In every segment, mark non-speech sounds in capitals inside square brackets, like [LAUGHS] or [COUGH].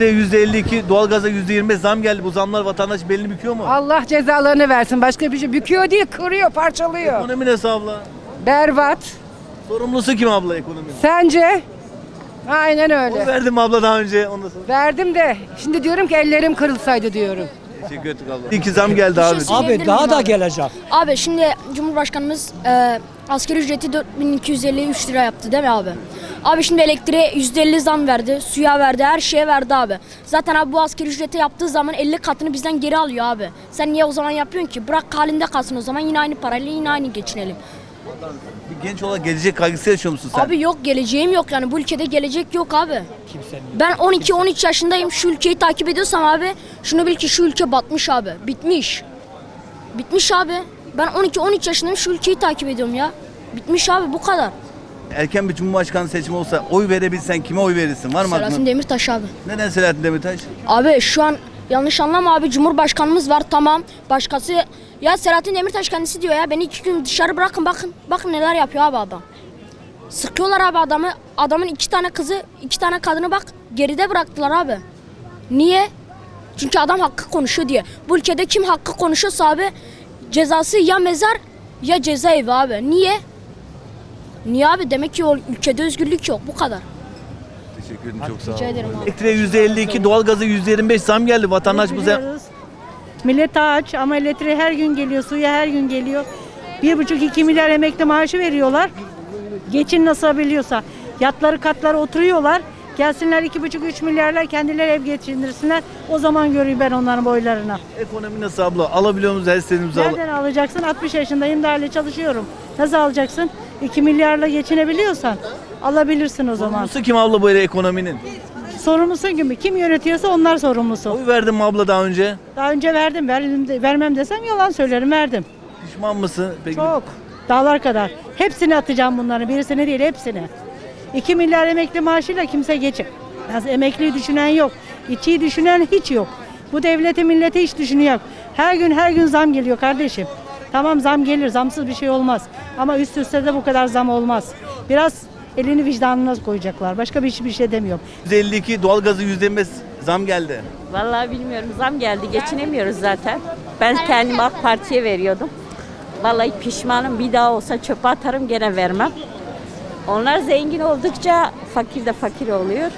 %52, doğalgaza %25 zam geldi. Bu zamlar vatandaş belini büküyor mu? Allah cezalarını versin. Başka bir şey büküyor değil, kırıyor, parçalıyor. Ekonomi nasıl abla? Berbat. Sorumlusu kim abla ekonominin? Sence? Aynen öyle. verdim abla daha önce. Onu da sor. Verdim de şimdi diyorum ki ellerim kırılsaydı diyorum. Teşekkür ettik abla. İki zam geldi abi. Abi Söyleyebilir daha miyim da abi? gelecek. Abi şimdi Cumhurbaşkanımız e, asgari ücreti 4253 lira yaptı değil mi abi? Abi şimdi elektriğe %50 zam verdi, suya verdi, her şeye verdi abi. Zaten abi bu asgari ücrete yaptığı zaman 50 katını bizden geri alıyor abi. Sen niye o zaman yapıyorsun ki? Bırak halinde kalsın o zaman yine aynı parayla yine aynı geçinelim. Bir genç olarak gelecek kaygısı yaşıyor musun sen? Abi yok geleceğim yok yani bu ülkede gelecek yok abi. Kimsenin yok. Ben 12-13 yaşındayım şu ülkeyi takip ediyorsam abi şunu bil ki şu ülke batmış abi. Bitmiş. Bitmiş abi. Ben 12-13 yaşındayım şu ülkeyi takip ediyorum ya. Bitmiş abi bu kadar. Erken bir cumhurbaşkanı seçimi olsa oy verebilsen kime oy verirsin? Var mı Selahattin aklında? Demirtaş abi. Neden Selahattin Demirtaş? Abi şu an yanlış anlama abi Cumhurbaşkanımız var tamam. Başkası ya Selahattin Demirtaş kendisi diyor ya beni iki gün dışarı bırakın bakın. Bakın neler yapıyor abi adam. Sıkıyorlar abi adamı. Adamın iki tane kızı, iki tane kadını bak geride bıraktılar abi. Niye? Çünkü adam hakkı konuşuyor diye. Bu ülkede kim hakkı konuşuyorsa abi cezası ya mezar ya cezaevi abi. Niye? Niye abi? Demek ki o ülkede özgürlük yok. Bu kadar. Teşekkür ederim çok sağ ol. Rica ederim abi. Elektriğe %52, doğalgaza %25 zam geldi. Vatandaş bu zam... Biliyoruz. Millet aç ama elektriği her gün geliyor, suya her gün geliyor. Bir buçuk iki milyar emekli maaşı veriyorlar. Geçin nasıl biliyorsa. Yatları katları oturuyorlar. Gelsinler iki buçuk üç milyarlar kendileri ev geçindirsinler. O zaman göreyim ben onların boylarına. Ekonomi nasıl abla? Alabiliyor muyuz her istediğimizi al? Nereden alacaksın? 60 yaşındayım daha hala çalışıyorum. Nasıl alacaksın? 2 milyarla geçinebiliyorsan alabilirsin o zaman. Sorumlusu kim abla bu ekonominin? Sorumlusu gibi. Kim yönetiyorsa onlar sorumlusu. Oy verdin mi abla daha önce? Daha önce verdim. Verdim de- vermem desem yalan söylerim. Verdim. Pişman mısın? Peki. Çok. Dağlar kadar. Hepsini atacağım bunları. Birisini değil hepsini. 2 milyar emekli maaşıyla kimse geçip. Yani emekliyi düşünen yok. İçiyi düşünen hiç yok. Bu devleti milleti hiç düşünüyor. Her gün her gün zam geliyor kardeşim. Tamam zam gelir. Zamsız bir şey olmaz. Ama üst üste de bu kadar zam olmaz. Biraz elini vicdanına koyacaklar. Başka bir hiçbir şey demiyorum. %52, doğalgazı %25 zam geldi. Vallahi bilmiyorum zam geldi geçinemiyoruz zaten. Ben kendimi AK Parti'ye veriyordum. Vallahi pişmanım bir daha olsa çöpe atarım gene vermem. Onlar zengin oldukça fakir de fakir oluyor.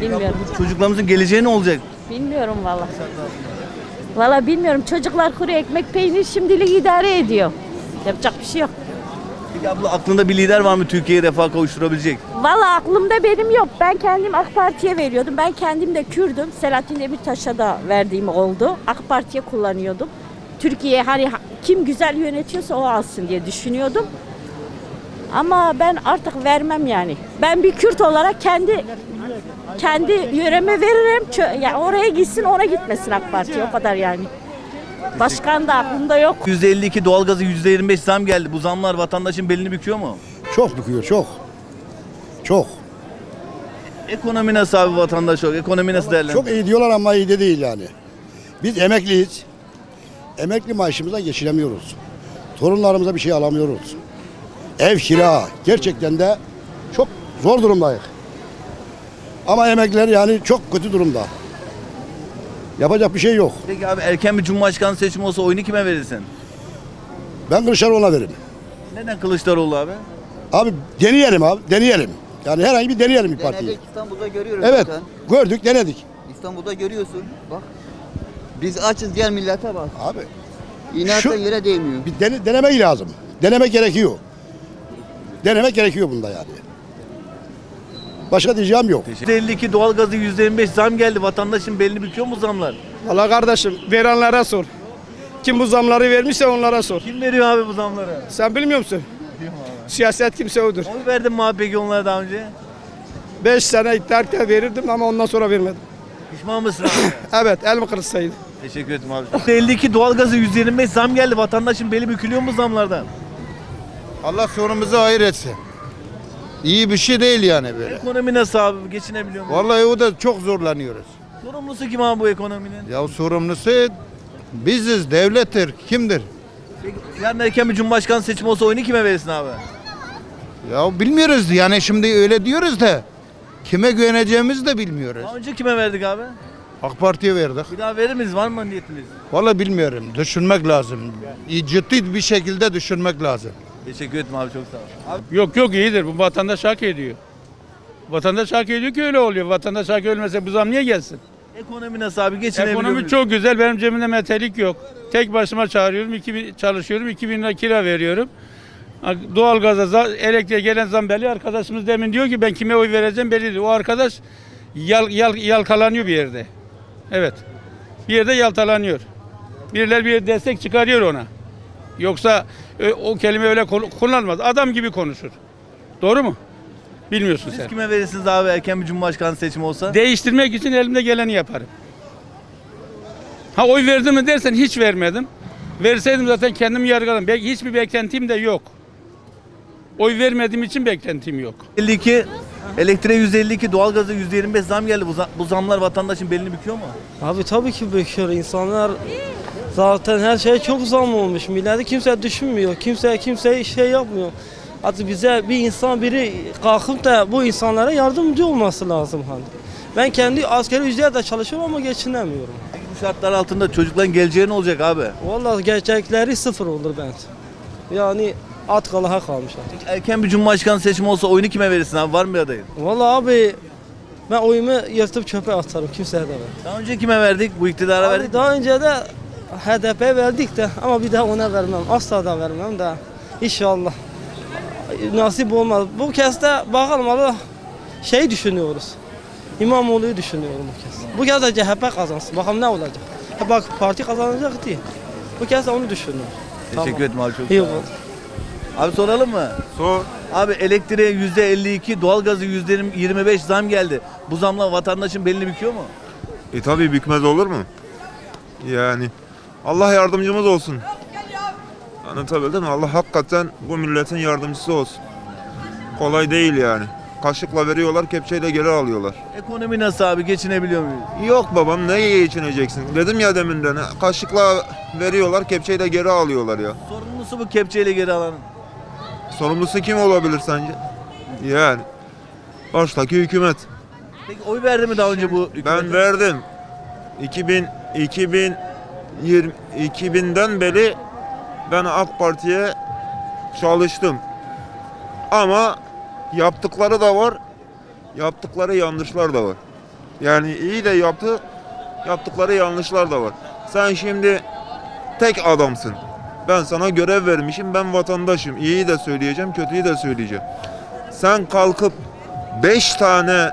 Bilmiyorum. Çocuklarımızın geleceği ne olacak? Bilmiyorum vallahi. Vallahi bilmiyorum. Çocuklar kuru ekmek peynir şimdilik idare ediyor. Yapacak bir şey yok. Peki abla aklında bir lider var mı Türkiye'yi refaha kavuşturabilecek? Vallahi aklımda benim yok. Ben kendim AK Parti'ye veriyordum. Ben kendim de Kürdüm. Selahattin Demirtaş'a da verdiğim oldu. AK Parti'ye kullanıyordum. Türkiye hani ha- kim güzel yönetiyorsa o alsın diye düşünüyordum. Ama ben artık vermem yani. Ben bir Kürt olarak kendi kendi yöreme veririm. Çö- yani oraya gitsin, ona gitmesin AK Parti. O kadar yani. Başkan da aklımda yok. %52, doğalgazı %25 zam geldi. Bu zamlar vatandaşın belini büküyor mu? Çok büküyor, çok. Çok. Ekonomi nasıl abi vatandaş olarak? Ekonomi nasıl değerlendiriyor? Çok iyi diyorlar ama iyi de değil yani. Biz emekliyiz. Emekli maaşımıza geçiremiyoruz. Torunlarımıza bir şey alamıyoruz. Ev kira. Gerçekten de çok zor durumdayız. Ama emekliler yani çok kötü durumda. Yapacak bir şey yok. Peki abi erken bir cumhurbaşkanı seçimi olsa oyunu kime verirsin? Ben Kılıçdaroğlu'na veririm. Neden Kılıçdaroğlu abi? Abi deneyelim abi, deneyelim. Yani herhangi bir deneyelim bir partiyi. Denedik İstanbul'da görüyoruz Evet, zaten. gördük, denedik. İstanbul'da görüyorsun. Bak. Biz açız gel millete bak. Abi İnatla Şu- yere değmiyor. bir dene, denemek lazım. Denemek gerekiyor. Denemek gerekiyor bunda yani. Başka diyeceğim yok. %52, doğalgazı %25 zam geldi. Vatandaşın belini büküyor mu zamlar? Valla kardeşim verenlere sor. Kim bu zamları vermişse onlara sor. Kim veriyor abi bu zamları? Sen bilmiyor musun? Siyaset kimse odur. Oy verdin mi abi peki onlara daha önce? 5 sene iktidarken verirdim ama ondan sonra vermedim. Pişman mısın abi? [LAUGHS] Evet el mi kırılsaydı? Teşekkür ederim abi. %52, doğalgazı %25 zam geldi. Vatandaşın beli bükülüyor mu zamlardan? Allah sonumuzu hayır etsin. İyi bir şey değil yani böyle. Ekonomi nasıl abi? Geçinebiliyor mu? Vallahi o da çok zorlanıyoruz. Sorumlusu kim abi bu ekonominin? Ya sorumlusu biziz, devlettir, kimdir? Peki, yarın erken bir cumhurbaşkanı seçimi olsa oyunu kime verirsin abi? Ya bilmiyoruz yani şimdi öyle diyoruz da Kime güveneceğimizi de bilmiyoruz. Daha önce kime verdik abi? AK Parti'ye verdik. Bir daha verir miyiz? Var mı niyetiniz? Vallahi bilmiyorum. Düşünmek lazım. Ciddi bir şekilde düşünmek lazım. Teşekkür ederim abi çok sağ ol. Abi, Yok yok iyidir. Bu vatandaş hak ediyor. Vatandaş hak ediyor ki öyle oluyor. Vatandaş hak ölmese bu zam niye gelsin? ekonomi nasıl abi? Geçinebiliyor Ekonomi muyuz? çok güzel. Benim cebimde metelik yok. Tek başıma çağırıyorum. 2000 çalışıyorum. 2000 lira kira veriyorum. Doğalgaza, za- elektriğe gelen zam belli. Arkadaşımız demin diyor ki ben kime oy vereceğim belli değil. O arkadaş yal, yal, yalkalanıyor bir yerde. Evet. Bir yerde yaltalanıyor. Birileri bir destek çıkarıyor ona. Yoksa o kelime öyle kul- kullanmaz. Adam gibi konuşur. Doğru mu? Bilmiyorsun Siz sen. kime verirsiniz abi erken bir cumhurbaşkanı seçimi olsa? Değiştirmek için elimde geleni yaparım. Ha oy verdim mi dersen hiç vermedim. Verseydim zaten kendimi yargılarım. Be- Hiçbir beklentim de yok. Oy vermediğim için beklentim yok. 52 elektriğe 152, doğalgaza 125 zam geldi. Bu, zam- bu zamlar vatandaşın belini büküyor mu? Abi tabii ki büküyor insanlar. Zaten her şey çok zam olmuş. Milleti kimse düşünmüyor. Kimse kimse şey yapmıyor. Artık bize bir insan biri kalkıp da bu insanlara yardımcı olması lazım hani. Ben kendi askeri ücretle çalışıyorum ama geçinemiyorum. Bu şartlar altında çocukların geleceği ne olacak abi? Vallahi gerçekleri sıfır olur bence. Yani at kalaha kalmış artık. Erken bir cumhurbaşkanı seçimi olsa oyunu kime verirsin abi? Var mı bir adayın? Vallahi abi ben oyumu yırtıp çöpe atarım kimseye de ver. Daha önce kime verdik? Bu iktidara verdik. Abi daha önce de HDP verdik de ama bir daha ona vermem. Asla da vermem de inşallah nasip olmaz. Bu kez de bakalım Allah şey düşünüyoruz. İmamoğlu'yu düşünüyorum bu kez. Bu kez de CHP kazansın. Bakalım ne olacak. Bak parti kazanacak değil. Bu kez de onu düşünüyorum. Teşekkür ederim abi çok İyi sağ ol. Abi soralım mı? Sor. Abi elektriğe %52, doğalgazı %25 zam geldi. Bu zamla vatandaşın belini büküyor mu? E tabi bükmez olur mu? Yani Allah yardımcımız olsun. Anlatabildim mi? Allah hakikaten bu milletin yardımcısı olsun. Kolay değil yani. Kaşıkla veriyorlar, kepçeyle geri alıyorlar. Ekonomi nasıl abi? Geçinebiliyor muyuz? Yok babam neye geçineceksin? Dedim ya deminden. Kaşıkla veriyorlar, kepçeyle geri alıyorlar ya. Sorumlusu bu kepçeyle geri alanın. Sorumlusu kim olabilir sence? Yani baştaki hükümet. Peki oy verdi mi daha önce bu hükümete? Ben verdim. 2000 2020 2000'den beri ben AK Parti'ye çalıştım. Ama yaptıkları da var. Yaptıkları yanlışlar da var. Yani iyi de yaptı. Yaptıkları yanlışlar da var. Sen şimdi tek adamsın. Ben sana görev vermişim. Ben vatandaşım. İyiyi de söyleyeceğim, kötüyü de söyleyeceğim. Sen kalkıp 5 tane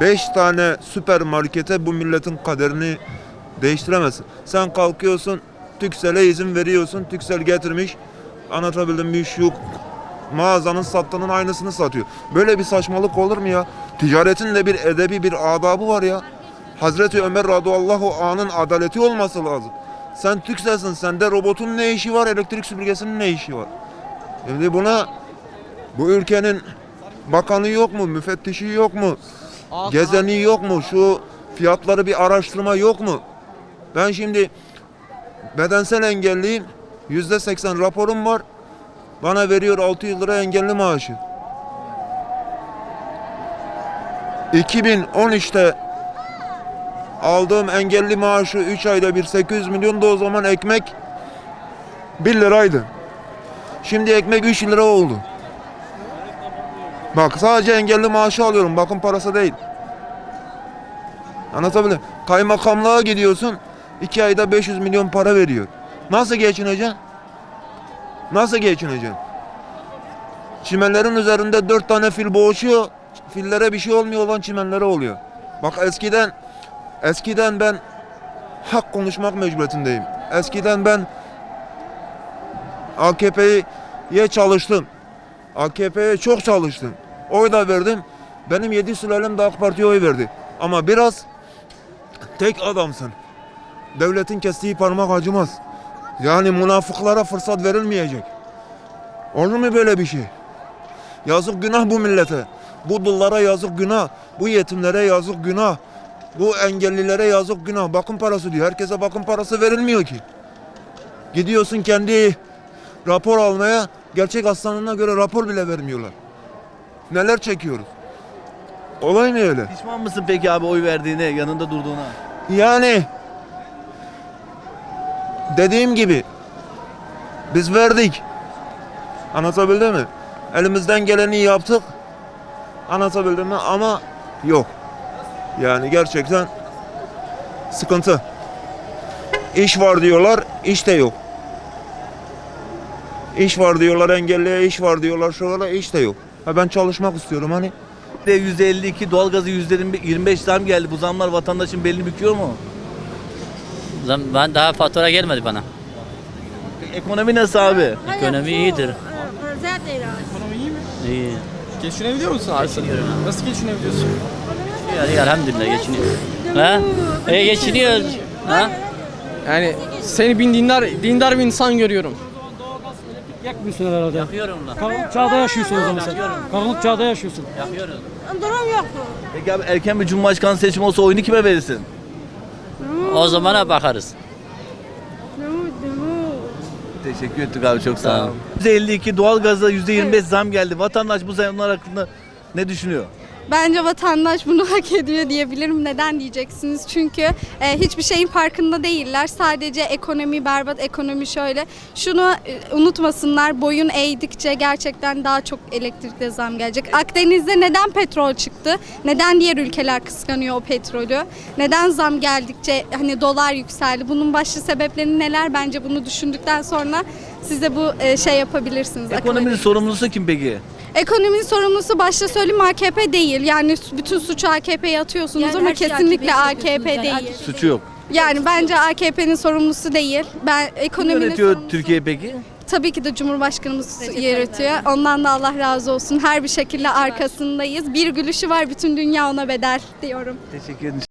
5 tane süpermarkete bu milletin kaderini değiştiremezsin. Sen kalkıyorsun Tüksel'e izin veriyorsun. Tüksel getirmiş. Anlatabildim mi şu mağazanın sattığının aynısını satıyor. Böyle bir saçmalık olur mu ya? Ticaretin de bir edebi bir adabı var ya. Hazreti Ömer radıyallahu anın adaleti olması lazım. Sen Tüksel'sin. Sende robotun ne işi var? Elektrik süpürgesinin ne işi var? Şimdi buna bu ülkenin bakanı yok mu? Müfettişi yok mu? Gezeni yok mu? Şu fiyatları bir araştırma yok mu? Ben şimdi bedensel engelliyim. Yüzde seksen raporum var. Bana veriyor 600 lira engelli maaşı. 2013'te aldığım engelli maaşı 3 ayda bir 800 milyon da o zaman ekmek 1 liraydı. Şimdi ekmek 3 lira oldu. Bak sadece engelli maaşı alıyorum. Bakım parası değil. Anlatabiliyor? Kaymakamlığa gidiyorsun. 2 ayda 500 milyon para veriyor. Nasıl geçineceksin? Nasıl geçineceksin? Çimenlerin üzerinde 4 tane fil boğuşuyor. Fillere bir şey olmuyor olan çimenlere oluyor. Bak eskiden eskiden ben hak konuşmak mecburiyetindeyim. Eskiden ben AKP'ye çalıştım. AKP'ye çok çalıştım. Oy da verdim. Benim yedi sülalem de AK Parti'ye oy verdi. Ama biraz tek adamsın. Devletin kestiği parmak acımaz. Yani münafıklara fırsat verilmeyecek. Olur mu böyle bir şey? Yazık günah bu millete. Bu dullara yazık günah. Bu yetimlere yazık günah. Bu engellilere yazık günah. Bakım parası diyor. Herkese bakım parası verilmiyor ki. Gidiyorsun kendi rapor almaya gerçek hastalığına göre rapor bile vermiyorlar. Neler çekiyoruz? Olay ne öyle? Pişman mısın peki abi oy verdiğine, yanında durduğuna? Yani dediğim gibi biz verdik. Anlatabildim mi? Elimizden geleni yaptık. Anlatabildim mi? Ama yok. Yani gerçekten sıkıntı. İş var diyorlar, iş de yok. İş var diyorlar engelliye, iş var diyorlar şuralara, iş de yok. Ha ben çalışmak istiyorum hani. Ve %52, doğalgazı %25 zam geldi. Bu zamlar vatandaşın belini büküyor mu? Zam- Ben daha fatura gelmedi bana. Ekonomi nasıl abi? Ekonomi iyidir. İyi. Geçinebiliyor musun Arslan? Nasıl geçinebiliyorsun? Yani elhamdülillah geçiniyoruz. Ha? E geçiniyoruz. Ha? Yani seni bin dindar, dindar bir insan görüyorum. Yakmıyorsun herhalde. Yapıyorum da. Karanlık çağda yaşıyorsun o zaman sen. Yapıyorum. Karanlık çağda yaşıyorsun. Yapıyoruz. Peki abi erken bir cumhurbaşkanı seçimi olsa oyunu kime verirsin? O zamana bakarız. Teşekkür ettik abi çok sağ Tamam. olun. %52 doğalgaza %25 zam geldi. Vatandaş bu zamlar hakkında ne düşünüyor? Bence vatandaş bunu [LAUGHS] hak ediyor diyebilirim. Neden diyeceksiniz? Çünkü e, hiçbir şeyin farkında değiller. Sadece ekonomi berbat, ekonomi şöyle. Şunu e, unutmasınlar. Boyun eğdikçe gerçekten daha çok elektrikte zam gelecek. Akdeniz'de neden petrol çıktı? Neden diğer ülkeler kıskanıyor o petrolü? Neden zam geldikçe hani dolar yükseldi? Bunun başlı sebepleri neler? Bence bunu düşündükten sonra size bu e, şey yapabilirsiniz. Ekonominin sorumlusu kim peki? Ekonominin sorumlusu başta söyleyeyim AKP değil. Yani bütün suçu AKP'ye atıyorsunuz Yani ama her şeyi kesinlikle AKP'ye AKP yapıyorsunuz yani. değil. Suçu yok. Yani bence AKP'nin sorumlusu değil. Ben Kim ekonominin yönetiyor sorumlusu- Türkiye peki? Tabii ki de Cumhurbaşkanımız yönetiyor. Ondan da Allah razı olsun. Her bir şekilde arkasındayız. Bir gülüşü var bütün dünya ona bedel diyorum. Teşekkür ederim.